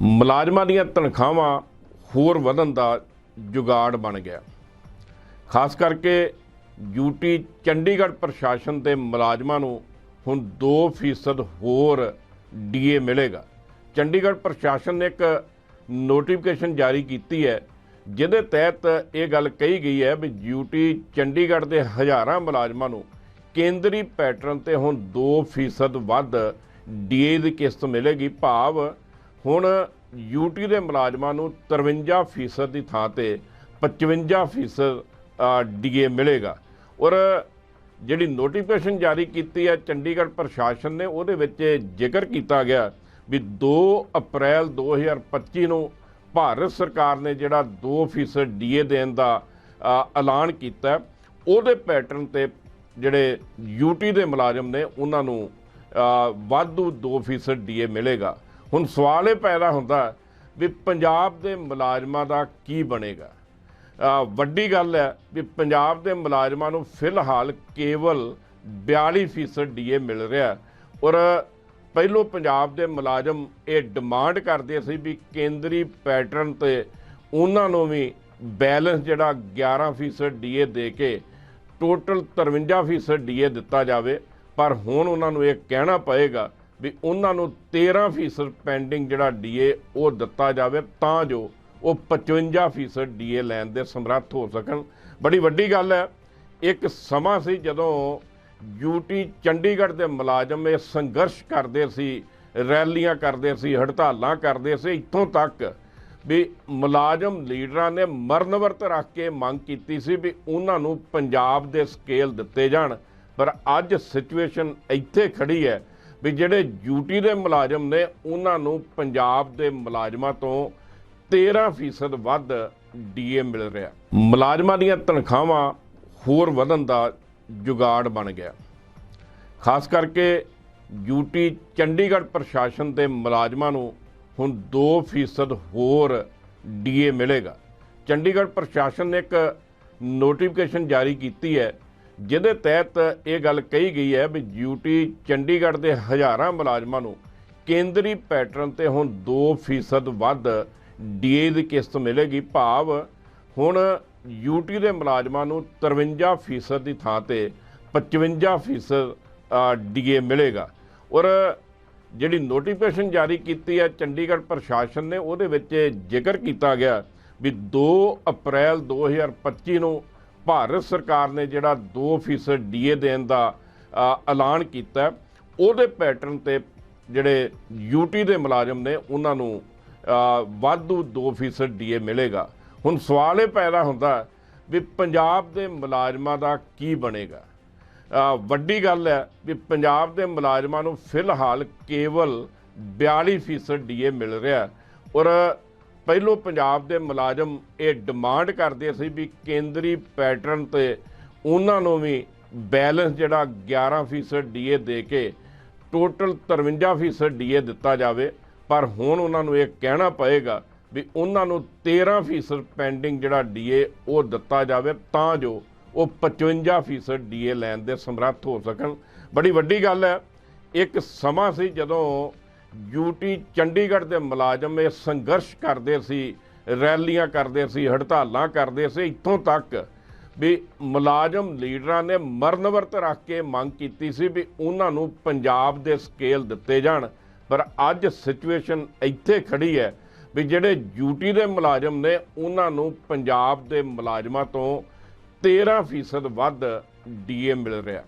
ਮੁਲਾਜ਼ਮਾਂ ਦੀਆਂ ਤਨਖਾਹਾਂ ਹੋਰ ਵਧਣ ਦਾ ਜੁਗਾੜ ਬਣ ਗਿਆ। ਖਾਸ ਕਰਕੇ ਯੂਟੀ ਚੰਡੀਗੜ੍ਹ ਪ੍ਰਸ਼ਾਸਨ ਦੇ ਮੁਲਾਜ਼ਮਾਂ ਨੂੰ ਹੁਣ 2% ਹੋਰ ਡੀਏ ਮਿਲੇਗਾ। ਚੰਡੀਗੜ੍ਹ ਪ੍ਰਸ਼ਾਸਨ ਨੇ ਇੱਕ ਨੋਟੀਫਿਕੇਸ਼ਨ ਜਾਰੀ ਕੀਤੀ ਹੈ, ਜਿਹਦੇ ਤਹਿਤ ਇਹ ਗੱਲ ਕਹੀ ਗਈ ਹੈ ਵੀ ਯੂਟੀ ਚੰਡੀਗੜ੍ਹ ਦੇ ਹਜ਼ਾਰਾਂ ਮੁਲਾਜ਼ਮਾਂ ਨੂੰ ਕੇਂਦਰੀ ਪੈਟਰਨ ਤੇ ਹੁਣ 2% ਵੱਧ ਡੀਏ ਦੀ ਕਿਸ਼ਤ ਮਿਲੇਗੀ। ਭਾਵ ਹੁਣ ਯੂਟੀ ਦੇ ਮੁਲਾਜ਼ਮਾਂ ਨੂੰ 53% ਦੀ ਥਾਂ ਤੇ 55% ਡੀਏ ਮਿਲੇਗਾ। ਔਰ ਜਿਹੜੀ ਨੋਟੀਫਿਕੇਸ਼ਨ ਜਾਰੀ ਕੀਤੀ ਹੈ ਚੰਡੀਗੜ੍ਹ ਪ੍ਰਸ਼ਾਸਨ ਨੇ ਉਹਦੇ ਵਿੱਚ ਜ਼ਿਕਰ ਕੀਤਾ ਗਿਆ ਵੀ 2 ਅਪ੍ਰੈਲ 2025 ਨੂੰ ਭਾਰਤ ਸਰਕਾਰ ਨੇ ਜਿਹੜਾ 2% ਡੀਏ ਦੇਣ ਦਾ ਐਲਾਨ ਕੀਤਾ ਉਹਦੇ ਪੈਟਰਨ ਤੇ ਜਿਹੜੇ ਯੂਟੀ ਦੇ ਮੁਲਾਜ਼ਮ ਨੇ ਉਹਨਾਂ ਨੂੰ ਅ, ਵਾਧੂ 2% ਡੀਏ ਮਿਲੇਗਾ। ਹੁਣ ਸਵਾਲ ਇਹ ਪੈਦਾ ਹੁੰਦਾ ਵੀ ਪੰਜਾਬ ਦੇ ਮੁਲਾਜ਼ਮਾਂ ਦਾ ਕੀ ਬਣੇਗਾ? ਵੱਡੀ ਗੱਲ ਹੈ ਵੀ ਪੰਜਾਬ ਦੇ ਮੁਲਾਜ਼ਮਾਂ ਨੂੰ ਫਿਲਹਾਲ ਕੇਵਲ 42% ਡੀਏ ਮਿਲ ਰਿਹਾ ਔਰ ਪਹਿਲੋਂ ਪੰਜਾਬ ਦੇ ਮੁਲਾਜ਼ਮ ਇਹ ਡਿਮਾਂਡ ਕਰਦੇ ਸੀ ਵੀ ਕੇਂਦਰੀ ਪੈਟਰਨ ਤੇ ਉਹਨਾਂ ਨੂੰ ਵੀ ਬੈਲੈਂਸ ਜਿਹੜਾ 11% ਡੀਏ ਦੇ ਕੇ ਟੋਟਲ 53% ਡੀਏ ਦਿੱਤਾ ਜਾਵੇ, ਪਰ ਹੁਣ ਉਹਨਾਂ ਨੂੰ ਇਹ ਕਹਿਣਾ ਪਏਗਾ ਵੀ ਉਹਨਾਂ ਨੂੰ 13% ਪੈਂਡਿੰਗ ਜਿਹੜਾ ਡੀਏ ਉਹ ਦਿੱਤਾ ਜਾਵੇ ਤਾਂ ਜੋ ਉਹ 55% ਡੀਏ ਲੈਣ ਦੇ ਸਮਰੱਥ ਹੋ ਸਕਣ। ਬੜੀ ਵੱਡੀ ਗੱਲ ਹੈ, ਇੱਕ ਸਮਾਂ ਸੀ ਜਦੋਂ ਯੂਟੀ ਚੰਡੀਗੜ੍ਹ ਦੇ ਮੁਲਾਜ਼ਮ ਇਹ ਸੰਘਰਸ਼ ਕਰਦੇ ਸੀ, ਰੈਲੀਆਂ ਕਰਦੇ ਸੀ, ਹੜਤਾਲਾਂ ਕਰਦੇ ਸੀ, ਇੱਥੋਂ ਤੱਕ ਵੀ ਮੁਲਾਜ਼ਮ ਲੀਡਰਾਂ ਨੇ ਮਰਨਵਰਤ ਰੱਖ ਕੇ ਮੰਗ ਕੀਤੀ ਸੀ ਵੀ ਉਹਨਾਂ ਨੂੰ ਪੰਜਾਬ ਦੇ ਸਕੇਲ ਦਿੱਤੇ ਜਾਣ। ਪਰ ਅੱਜ ਸਿਚੁਏਸ਼ਨ ਇੱਥੇ ਖੜੀ ਹੈ ਵੀ ਜਿਹੜੇ ਯੂਟੀ ਦੇ ਮੁਲਾਜ਼ਮ ਨੇ, ਉਹਨਾਂ ਨੂੰ ਪੰਜਾਬ ਦੇ ਮੁਲਾਜ਼ਮਾਂ ਤੋਂ 13% ਵੱਧ ਡੀਏ ਮਿਲ ਰਿਹਾ। ਮੁਲਾਜ਼ਮਾਂ ਦੀਆਂ ਤਨਖਾਹਾਂ ਹੋਰ ਵਧਣ ਦਾ ਜੁਗਾੜ ਬਣ ਗਿਆ। ਖਾਸ ਕਰਕੇ ਯੂਟੀ ਚੰਡੀਗੜ੍ਹ ਪ੍ਰਸ਼ਾਸਨ ਦੇ ਮੁਲਾਜ਼ਮਾਂ ਨੂੰ ਹੁਣ 2% ਹੋਰ ਡੀਏ ਮਿਲੇਗਾ। ਚੰਡੀਗੜ੍ਹ ਪ੍ਰਸ਼ਾਸਨ ਨੇ ਇੱਕ ਨੋਟੀਫਿਕੇਸ਼ਨ ਜਾਰੀ ਕੀਤੀ ਹੈ ਜਿਹਦੇ ਤਹਿਤ ਇਹ ਗੱਲ ਕਹੀ ਗਈ ਹੈ ਵੀ ਯੂਟੀ ਚੰਡੀਗੜ੍ਹ ਦੇ ਹਜ਼ਾਰਾਂ ਮੁਲਾਜ਼ਮਾਂ ਨੂੰ ਕੇਂਦਰੀ ਪੈਟਰਨ ਤੇ ਹੁਣ 2% ਵੱਧ ਡੀਏ ਦੀ ਕਿਸ਼ਤ ਮਿਲੇਗੀ ਭਾਵ ਹੁਣ ਯੂਟੀ ਦੇ ਮੁਲਾਜ਼ਮਾਂ ਨੂੰ 53% ਦੀ ਥਾਂ ਤੇ 55% ਡੀਏ ਮਿਲੇਗਾ। ਔਰ ਜਿਹੜੀ ਨੋਟੀਫਿਕੇਸ਼ਨ ਜਾਰੀ ਕੀਤੀ ਹੈ ਚੰਡੀਗੜ੍ਹ ਪ੍ਰਸ਼ਾਸਨ ਨੇ, ਉਹਦੇ ਵਿੱਚ ਜ਼ਿਕਰ ਕੀਤਾ ਗਿਆ ਵੀ 2 ਅਪ੍ਰੈਲ 2025 ਨੂੰ ਭਾਰਤ ਸਰਕਾਰ ਨੇ ਜਿਹੜਾ 2% ਡੀਏ ਦੇਣ ਦਾ ਐਲਾਨ ਕੀਤਾ ਉਹਦੇ ਪੈਟਰਨ ਤੇ ਜਿਹੜੇ ਯੂਟੀ ਦੇ ਮੁਲਾਜ਼ਮ ਨੇ ਉਹਨਾਂ ਨੂੰ ਅ, ਵਾਧੂ 2% ਡੀਏ ਮਿਲੇਗਾ। ਹੁਣ ਸਵਾਲ ਇਹ ਪੈਦਾ ਹੁੰਦਾ ਵੀ ਪੰਜਾਬ ਦੇ ਮੁਲਾਜ਼ਮਾਂ ਦਾ ਕੀ ਬਣੇਗਾ? ਵੱਡੀ ਗੱਲ ਹੈ ਵੀ ਪੰਜਾਬ ਦੇ ਮੁਲਾਜ਼ਮਾਂ ਨੂੰ ਫਿਲਹਾਲ ਕੇਵਲ 42% ਡੀਏ ਮਿਲ ਰਿਹਾ ਔਰ ਪਹਿਲੋਂ ਪੰਜਾਬ ਦੇ ਮੁਲਾਜ਼ਮ ਇਹ ਡਿਮਾਂਡ ਕਰਦੇ ਸੀ ਵੀ ਕੇਂਦਰੀ ਪੈਟਰਨ ਤੇ ਉਹਨਾਂ ਨੂੰ ਵੀ ਬੈਲੈਂਸ ਜਿਹੜਾ 11% ਡੀਏ ਦੇ ਕੇ ਟੋਟਲ 53% ਡੀਏ ਦਿੱਤਾ ਜਾਵੇ। ਪਰ ਹੁਣ ਉਹਨਾਂ ਨੂੰ ਇਹ ਕਹਿਣਾ ਪਏਗਾ ਵੀ ਉਹਨਾਂ ਨੂੰ 13% ਪੈਂਡਿੰਗ ਜਿਹੜਾ ਡੀਏ ਉਹ ਦਿੱਤਾ ਜਾਵੇ ਤਾਂ ਜੋ ਉਹ 55% ਡੀਏ ਲੈਣ ਦੇ ਸਮਰੱਥ ਹੋ ਸਕਣ। ਬੜੀ ਵੱਡੀ ਗੱਲ ਹੈ। ਇੱਕ ਸਮਾਂ ਸੀ ਜਦੋਂ ਯੂਟੀ ਚੰਡੀਗੜ੍ਹ ਦੇ ਮੁਲਾਜ਼ਮ ਇਹ ਸੰਘਰਸ਼ ਕਰਦੇ ਸੀ, ਰੈਲੀਆਂ ਕਰਦੇ ਸੀ, ਹੜਤਾਲਾਂ ਕਰਦੇ ਸੀ, ਇੱਥੋਂ ਤੱਕ ਵੀ ਮੁਲਾਜ਼ਮ ਲੀਡਰਾਂ ਨੇ ਮਰਨਵਰਤ ਰੱਖ ਕੇ ਮੰਗ ਕੀਤੀ ਸੀ ਵੀ ਉਹਨਾਂ ਨੂੰ ਪੰਜਾਬ ਦੇ ਸਕੇਲ ਦਿੱਤੇ ਜਾਣ। ਪਰ ਅੱਜ ਸਿਚੁਏਸ਼ਨ ਇੱਥੇ ਖੜੀ ਹੈ ਵੀ ਜਿਹੜੇ ਯੂਟੀ ਦੇ ਮੁਲਾਜ਼ਮ ਨੇ, ਉਹਨਾਂ ਨੂੰ ਪੰਜਾਬ ਦੇ ਮੁਲਾਜ਼ਮਾਂ ਤੋਂ 13% ਵੱਧ ਡੀਏ ਮਿਲ ਰਿਹਾ।